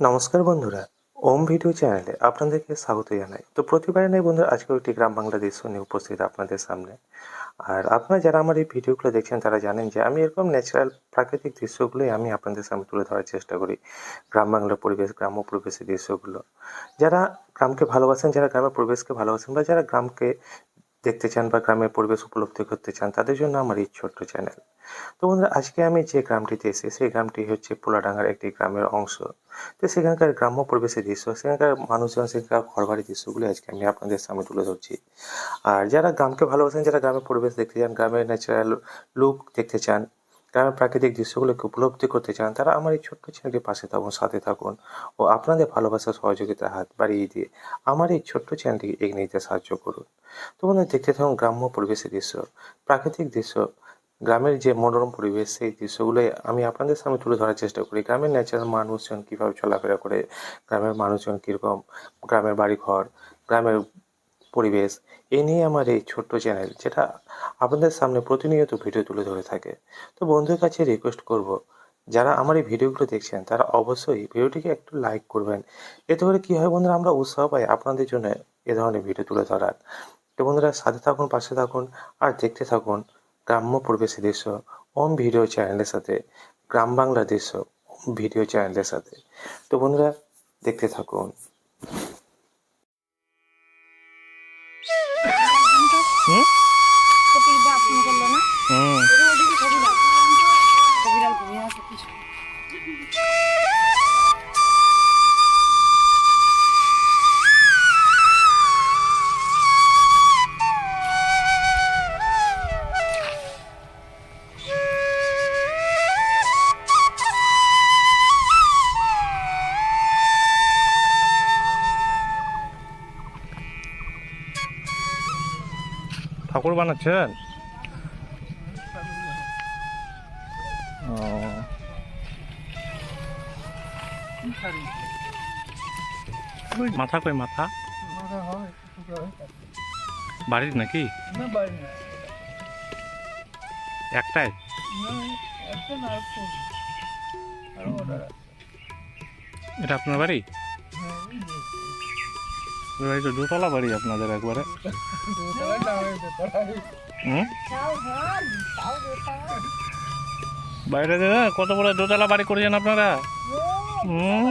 নমস্কার বন্ধুরা, ওম ভিডিও চ্যানেলে আপনাদেরকে স্বাগত জানাই। তো প্রতিবারে নেই বন্ধুরা, আজকে একটি গ্রাম বাংলা দৃশ্য নিয়ে উপস্থিত আপনাদের সামনে। আর আপনারা যারা আমার এই ভিডিওগুলো দেখছেন, তারা জানেন যে আমি এরকম ন্যাচারাল প্রাকৃতিক দৃশ্যগুলোই আমি আপনাদের সামনে তুলে ধরার চেষ্টা করি। গ্রাম বাংলার পরিবেশ, গ্রাম্য পরিবেশের দৃশ্যগুলো। যারা গ্রামকে ভালোবাসেন, যারা গ্রামের পরিবেশকে ভালোবাসেন বা যারা গ্রামকে দেখতে চান বা গ্রামের পরিবেশ উপলব্ধি করতে চান, তাদের জন্য আমার এই ছোট্ট চ্যানেল। তো বন্ধুরা, আজকে আমি যে গ্রামটিতে এসে সেই গ্রামটি হচ্ছে পোলাডাঙ্গার একটি গ্রামের অংশ। তো সেখানকার গ্রাম্য পরিবেশের দৃশ্য, সেখানকার মানুষজন, সেখানকার ঘরবাড়ির দৃশ্যগুলি আজকে আমি আপনাদের সামনে তুলে ধরছি। আর যারা গ্রামকে ভালোবাসেন, যারা গ্রামের পরিবেশ দেখতে চান, গ্রামের ন্যাচারাল লুক দেখতে চান গ্রামের প্রাকৃতিক দৃশ্যগুলোকে উপলব্ধি করতে চান, তারা আমার এই ছোট্ট চ্যানেলটির পাশে থাকুন, সাথে থাকুন ও আপনাদের ভালোবাসা সহযোগিতার হাত বাড়িয়ে দিয়ে আমার এই ছোট্ট চ্যানেলটিকে এগিয়ে নিতে সাহায্য করুন। তো বন্ধুরা, দেখতে থাকুন গ্রাম্য পরিবেশের দৃশ্য। প্রাকৃতিক দৃশ্য, গ্রামের যে মনোরম পরিবেশ, সেই দৃশ্যগুলোই আমি আপনাদের সামনে তুলে ধরার চেষ্টা করি। গ্রামের ন্যাচারাল মানুষজন কীভাবে চলাফেরা করে, গ্রামের মানুষজন কীরকম, গ্রামের বাড়িঘর, গ্রামের পরিবেশ এই নিয়ে আমার এই ছোট্ট চ্যানেল, যেটা আপনাদের সামনে প্রতিনিয়ত ভিডিও তুলে ধরে থাকে। তো বন্ধুদের কাছে রিকোয়েস্ট করব, যারা আমার এই ভিডিওগুলো দেখছেন, তারা অবশ্যই ভিডিওটিকে একটু লাইক করবেন। এতে করে কী হয় বন্ধুরা, আমরা উৎসাহ পাই আপনাদের জন্য এ ধরনের ভিডিও তুলে ধরার। তো বন্ধুরা, সাথে থাকুন, পাশে থাকুন, আর দেখতে থাকুন গ্রাম্য পরিবেশের দৃশ্য, ওম ভিডিও চ্যানেলের সাথে, গ্রাম বাংলা দৃশ্য, ওম ভিডিও চ্যানেলের সাথে। তো বন্ধুরা, দেখতে থাকুন। ঠাকুর বানাচ্ছেন? ও। মাথা কই মাথা? বাড়ির নাকি? একটাই? এটা আপনার বাড়ি? তো দোতলা বাড়ি আপনাদের একবারে। বাইরে কত বড় দোতলা বাড়ি করেছেন আপনারা? হুম?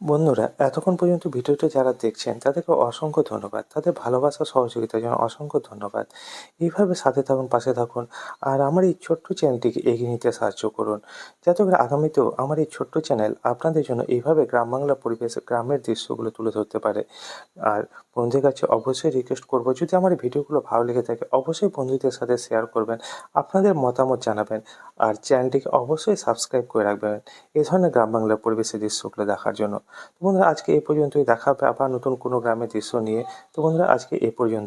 বন্ধুরা, এতক্ষণ পর্যন্ত ভিডিওটি যারা দেখছেন, তাদেরকে অসংখ্য ধন্যবাদ। তাদের ভালোবাসা, সহযোগিতার জন্য অসংখ্য ধন্যবাদ। এইভাবে সাথে থাকুন, পাশে থাকুন, আর আমার এই ছোট্ট চ্যানেলটিকে এগিয়ে নিতে সাহায্য করুন। যাতে করে আগামীতেও আমার এই ছোট্ট চ্যানেল আপনাদের জন্য এইভাবে গ্রাম বাংলা পরিবেশ, গ্রামের দৃশ্যগুলো তুলে ধরতে পারে। আর বন্ধুদের কাছে অবশ্যই রিকোয়েস্ট করব, যদি আমার ভিডিওগুলো ভালো লেগে থাকে, অবশ্যই বন্ধুদের সাথে শেয়ার করবেন, আপনাদের মতামত জানাবেন, আর চ্যানেলটিকে অবশ্যই সাবস্ক্রাইব করে রাখবেন। এ ধরনের গ্রাম বাংলার পরিবেশের দৃশ্যগুলো দেখার জন্য। তো বন্ধুরা, আজকে এ পর্যন্তই। দেখা হবে আবার নতুন কোনো গ্রামের দৃশ্য নিয়ে। তো বন্ধুরা, আজকে এ পর্যন্ত।